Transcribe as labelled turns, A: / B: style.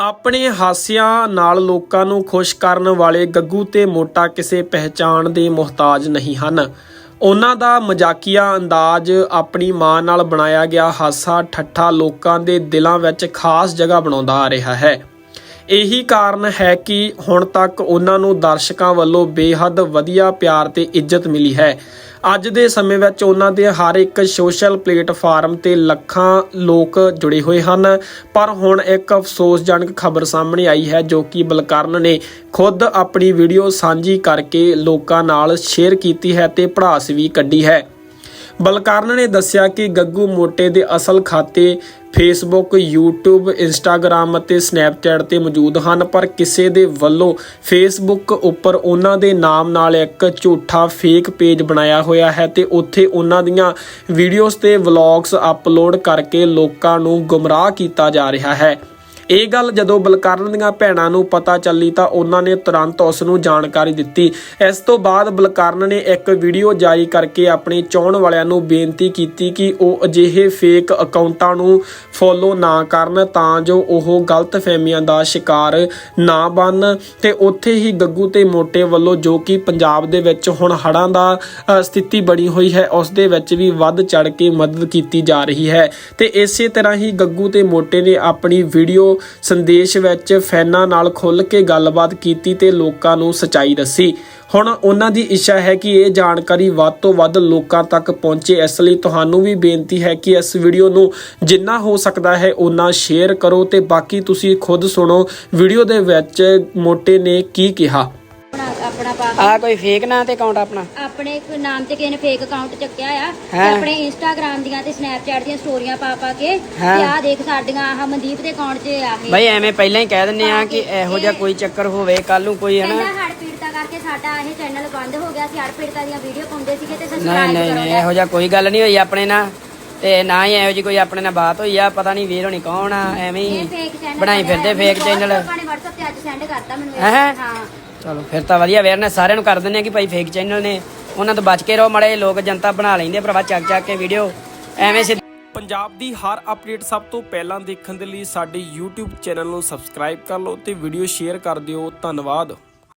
A: ਆਪਣੇ ਹਾਸਿਆਂ ਨਾਲ ਲੋਕਾਂ ਨੂੰ ਖੁਸ਼ ਕਰਨ ਵਾਲੇ ਗੱਗੂ ਤੇ ਮੋਟਾ ਕਿਸੇ ਪਹਿਚਾਣ ਦੇ ਮੁਹਤਾਜ ਨਹੀਂ ਹਨ। ਉਹਨਾਂ ਦਾ ਮਜ਼ਾਕੀਆ ਅੰਦਾਜ਼ ਆਪਣੀ ਮਾਂ ਨਾਲ ਬਣਾਇਆ ਗਿਆ ਹਾਸਾ ਠੱਠਾ ਲੋਕਾਂ ਦੇ ਦਿਲਾਂ ਵਿੱਚ ਖਾਸ ਜਗ੍ਹਾ ਬਣਾਉਂਦਾ ਆ ਰਿਹਾ ਹੈ। ਇਹੀ ਕਾਰਨ ਹੈ ਕਿ ਹੁਣ ਤੱਕ ਉਹਨਾਂ ਨੂੰ ਦਰਸ਼ਕਾਂ ਵੱਲੋਂ ਬੇਹੱਦ ਵਧੀਆ ਪਿਆਰ ਤੇ ਇੱਜ਼ਤ ਮਿਲੀ ਹੈ। ਅੱਜ ਦੇ ਸਮੇਂ ਵਿੱਚ ਉਹਨਾਂ ਦੇ ਹਰ ਇੱਕ ਸੋਸ਼ਲ ਪਲੇਟਫਾਰਮ ਤੇ ਲੱਖਾਂ ਲੋਕ ਜੁੜੇ ਹੋਏ ਹਨ। ਪਰ ਹੁਣ ਇੱਕ ਅਫਸੋਸਜਨਕ ਖਬਰ ਸਾਹਮਣੇ ਆਈ ਹੈ ਜੋ ਕਿ ਬਲਕਰਨ ਨੇ ਖੁਦ ਆਪਣੀ ਵੀਡੀਓ ਸਾਂਝੀ ਕਰਕੇ ਲੋਕਾਂ ਨਾਲ ਸ਼ੇਅਰ ਕੀਤੀ ਹੈ ਤੇ ਭੜਾਸ ਵੀ ਕੱਢੀ ਹੈ। ਬਲਕਰਨ ਨੇ ਦੱਸਿਆ ਕਿ ਗੱਗੂ ਮੋਟੇ ਦੇ ਅਸਲ ਖਾਤੇ ਫੇਸਬੁੱਕ YouTube, Instagram ਅਤੇ Snapchat ਤੇ ਮੌਜੂਦ ਹਨ, ਪਰ ਕਿਸੇ ਦੇ ਵੱਲੋਂ ਫੇਸਬੁੱਕ ਉੱਪਰ ਉਹਨਾਂ ਦੇ ਨਾਮ ਨਾਲ ਇੱਕ ਝੂਠਾ ਫੇਕ ਪੇਜ ਬਣਾਇਆ ਹੋਇਆ ਹੈ ਤੇ ਉੱਥੇ ਉਹਨਾਂ ਦੀਆਂ ਵੀਡੀਓਜ਼ ਤੇ ਵਲੌਗਸ ਅਪਲੋਡ ਕਰਕੇ ਲੋਕਾਂ ਨੂੰ ਗੁੰਮਰਾਹ ਕੀਤਾ ਜਾ ਰਿਹਾ ਹੈ। ਇਹ ਗੱਲ ਜਦੋਂ ਬਲਕਰਨ ਦੀਆਂ ਭੈਣਾਂ ਨੂੰ ਪਤਾ ਚੱਲੀ ਤਾਂ ਉਹਨਾਂ ਨੇ ਤੁਰੰਤ ਉਸ ਨੂੰ ਜਾਣਕਾਰੀ ਦਿੱਤੀ। ਇਸ ਤੋਂ ਬਾਅਦ ਬਲਕਰਨ ਨੇ ਇੱਕ ਵੀਡੀਓ ਜਾਰੀ ਕਰਕੇ ਆਪਣੇ ਚਾਹਣ ਵਾਲਿਆਂ ਨੂੰ ਬੇਨਤੀ ਕੀਤੀ ਕਿ ਉਹ ਅਜਿਹੇ ਫੇਕ ਅਕਾਊਂਟਾਂ ਨੂੰ ਫੋਲੋ ਨਾ ਕਰਨ ਤਾਂ ਜੋ ਉਹ ਗਲਤ ਫਹਿਮੀਆਂ ਦਾ ਸ਼ਿਕਾਰ ਨਾ ਬਣ। ਤੇ ਉੱਥੇ ਹੀ ਗੱਗੂ ਤੇ ਮੋਟੇ ਵੱਲੋਂ ਜੋ ਕਿ ਪੰਜਾਬ ਦੇ ਵਿੱਚ ਹੁਣ ਹੜ੍ਹਾਂ ਦਾ ਸਥਿਤੀ ਬਣੀ ਹੋਈ ਹੈ, ਉਸ ਦੇ ਵਿੱਚ ਵੀ ਵੱਧ ਚੜ ਕੇ ਮਦਦ ਕੀਤੀ ਜਾ ਰਹੀ ਹੈ। ਤੇ ਇਸੇ ਤਰ੍ਹਾਂ ਹੀ ਗੱਗੂ ਤੇ ਮੋਟੇ ਨੇ ਆਪਣੀ ਵੀਡੀਓ ਸੰਦੇਸ਼ ਵਿੱਚ ਫੈਨਾਂ ਨਾਲ ਖੁੱਲ ਕੇ ਗੱਲਬਾਤ ਕੀਤੀ ਤੇ ਲੋਕਾਂ ਨੂੰ ਸਚਾਈ ਦੱਸੀ। ਹੁਣ ਉਹਨਾਂ ਦੀ ਇੱਛਾ ਹੈ ਕਿ ਇਹ ਜਾਣਕਾਰੀ ਵੱਧ ਤੋਂ ਵੱਧ ਲੋਕਾਂ ਤੱਕ ਪਹੁੰਚੇ। ਇਸ ਲਈ ਤੁਹਾਨੂੰ ਵੀ ਬੇਨਤੀ ਹੈ ਕਿ ਇਸ ਵੀਡੀਓ ਨੂੰ ਜਿੰਨਾ ਹੋ ਸਕਦਾ ਹੈ ਉਨਾ ਸ਼ੇਅਰ ਕਰੋ ਤੇ ਬਾਕੀ ਤੁਸੀਂ ਖੁਦ ਸੁਣੋ। ਵੀਡੀਓ ਦੇ ਵਿੱਚ ਮੋਟੇ ਨੇ ਕੀ ਕਿਹਾ।
B: ਆਪਣਾ ਆਪਣਾ ਪਾ ਕੇ
C: ਆ ਕੋਈ ਫੇਕ ਨਾਂ ਤੇ ਅਕਾਊਂਟ ਆਪਣਾ
B: ਆਪਣੇ ਇੱਕ ਨਾਮ ਤੇ ਕਿਸੇ ਨੇ ਫੇਕ ਅਕਾਊਂਟ ਚੱਕਿਆ ਆ ਤੇ
C: ਹਾਂ।
B: ਆਪਣੇ ਇੰਸਟਾਗ੍ਰam ਦੀਆਂ ਤੇ ਸਨੈਪਚੈਟ ਦੀਆਂ ਸਟੋਰੀਆਂ ਪਾ ਪਾ ਕੇ
C: ਹਾਂ।
B: ਤੇ ਆਹ ਦੇਖ ਸਾਡੀਆਂ ਆਹ ਮਨਦੀਪ ਦੇ ਅਕਾਊਂਟ 'ਚ ਆ ਇਹ
C: ਬਈ ਐਵੇਂ ਪਹਿਲਾਂ ਹੀ ਕਹਿ ਦਿੰਨੇ ਆ ਕਿ ਇਹੋ ਜਿਹਾ ਕੋਈ ਚੱਕਰ ਹੋਵੇ ਕੱਲ ਨੂੰ ਕੋਈ ਹੈ
B: ਕਹਿੰਦਾ
C: ਨਾ
B: ਹੜ ਪੀੜਤਾ ਕਰਕੇ ਸਾਡਾ ਇਹ ਚੈਨਲ ਬੰਦ ਹੋ ਗਿਆ ਸੀ ਹੜ ਪੀੜਤਾ ਦੀਆਂ ਵੀਡੀਓ ਪਾਉਂਦੇ ਸੀਗੇ ਤੇ
C: ਨਹੀਂ
B: ਸਬਸਕ੍ਰਾਈਬ
C: ਨਹੀਂ
B: ਕਰੋ
C: ਨਹੀਂ ਇਹੋ ਜਿਹਾ ਕੋਈ ਗੱਲ ਨਹੀਂ ਹੋਈ ਆਪਣੇ ਨਾਲ ਤੇ ਨਾ ਹੀ ਇਹੋ ਜੀ ਕੋਈ ਆਪਣੇ ਨਾਲ ਬਾਤ ਹੋਈ ਆ ਪਤਾ ਨਹੀਂ ਵੀਰ ਹੋਣੀ ਕੌਣ ਆ ਐਵੇਂ
B: ਇਹ
C: ਹੀ
B: ਫੇਕ ਚੈਨਲ
C: ਬਣਾਈ ਫਿਰਦੇ ਫੇਕ ਚੈਨਲ
B: ਲੋਕਾਂ ਨੇ WhatsApp ਤੇ ਅੱਜ ਸੈਂਡ ਕਰਤਾ ਮੈਨੂੰ ਇਹ।
C: ਹੈਂ?
B: ਹਾਂ
C: ਚਲੋ, ਫਿਰ ਤਾਂ ਵਧੀਆ ਅਵੇਅਰਨੈਸ ਸਾਰਿਆਂ ਨੂੰ ਕਰ ਦਿੰਦੇ ਆ ਕਿ ਭਾਈ ਫੇਕ ਚੈਨਲ ਨੇ। ਉਹਨਾਂ ਤੋਂ ਬਚ ਕੇ ਰਹੋ, ਮੜੇ ਲੋਕ ਜਨਤਾ ਬਣਾ ਲੈਂਦੇ ਆ ਭਰਾਵਾ, ਚੱਕ ਚੱਕ ਕੇ ਵੀਡੀਓ ਐਵੇਂ ਸਿੱਧ
A: ਪੰਜਾਬ ਦੀ ਹਰ ਅਪਡੇਟ ਸਭ ਤੋਂ ਪਹਿਲਾਂ ਦੇਖਣ ਦੇ ਲਈ ਸਾਡੇ YouTube ਚੈਨਲ ਨੂੰ ਸਬਸਕ੍ਰਾਈਬ ਕਰ ਲਓ ਤੇ ਵੀਡੀਓ ਸ਼ੇਅਰ ਕਰ ਦਿਓ। ਧੰਨਵਾਦ।